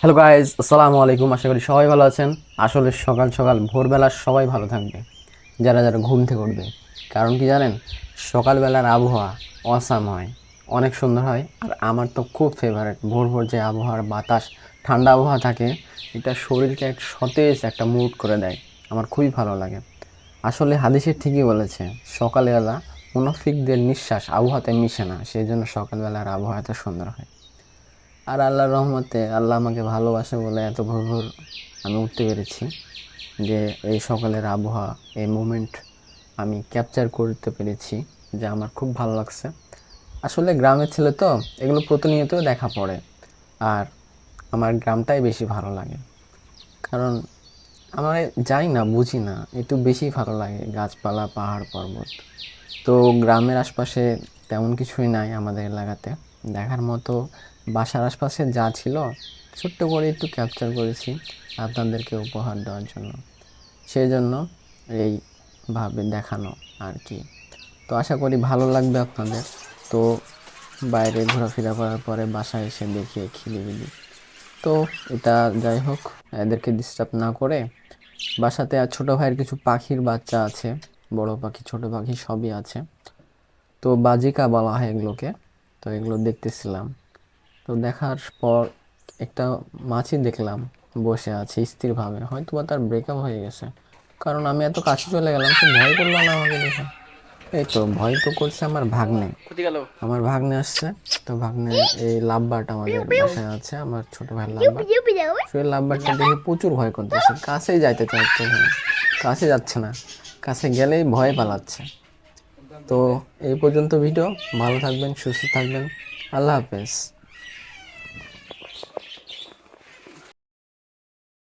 Hello guys আসসালামু আলাইকুম। আশা করি সবাই ভালো আছেন। আসলে সকাল সকাল ভোরবেলা সবাই ভালো থাকবে, যারা যারা ঘুম থেকে উঠবে। কারণ কি জানেন? সকালবেলার আবহাওয়া অসাম হয়, অনেক সুন্দর হয়। আর আমার তো খুব ফেভারিট ভোর ভোর যে আবহাওয়ার বাতাস, ঠান্ডা আবহাওয়া থাকে, এটা শরীরকে এক সতেজ একটা মুড করে দেয়। আমার খুবই ভালো লাগে। আসলে হাদিসে ঠিকই বলেছে সকালবেলা মুনাফিকদের নিঃশ্বাস আবহাওয়াতে মিশে না সেই জন্য সকালবেলার আবহাওয়া এত সুন্দর হয়। আর আল্লাহর রহমতে আল্লাহ আমাকে ভালোবাসে বলে এত ভোর ভোর আমি উঠতে পেরেছি যে এই সকালের আবহাওয়া, এই মুমেন্ট আমি ক্যাপচার করতে পেরেছি যে আমার খুব ভালো লাগছে। আসলে গ্রামের ছেলে তো, এগুলো প্রতিনিয়ত দেখা পড়ে আর আমার গ্রামটাই বেশি ভালো লাগে। কারণ আমার যাই না, বুঝি না, একটু বেশি ভালো লাগে গাছপালা, পাহাড়, পর্বত। তো গ্রামের আশপাশে তেমন কিছুই নাই আমাদের এলাকাতে। দেখার মতো বাসার আশপাশে যা ছিল, ছোট্ট করে একটু ক্যাপচার করেছি আপনাদেরকে উপহার দেওয়ার জন্য। সেই জন্য এইভাবে দেখানো আর কি। তো আশা করি ভালো লাগবে আপনাদের। তো বাইরে ঘোরাফেরা করার পরে বাসায় এসে দেখি খিলিবিলি তো এটা যাই হোক, এদেরকে ডিস্টার্ব না করে বাসাতে আর ছোটো ভাইয়ের কিছু পাখির বাচ্চা আছে, বড় পাখি, ছোট পাখি সবই আছে। তো বাজিকা বলা হয় এগুলোকে। তো এগুলো দেখতেছিলাম। তো দেখার পর একটা মাছি দেখলাম বসে আছে স্থিরভাবে হয়তো বা তার ব্রেকআপ হয়ে গেছে। কারণ আমি এত কাছে চলে গেলাম সে ভয় করল না আমাকে দেখে। এই তো ভয় তো করছে আমার ভাগ্নে। আমার ভাগ্নে আসছে তো ভাগ্নে এই লাভবারটা আমাদের বাসায় আছে আমার ছোট ভাই লাভবার সেই লাভবারটা দেখে প্রচুর ভয় করতেছে কাছেই যাইতে চাইছে না কাছে যাচ্ছে না কাছে গেলেই ভয় পালাচ্ছে। তো এই পর্যন্ত ভিডিও ভালো থাকবেন সুস্থ থাকবেন। আল্লাহ হাফেজ।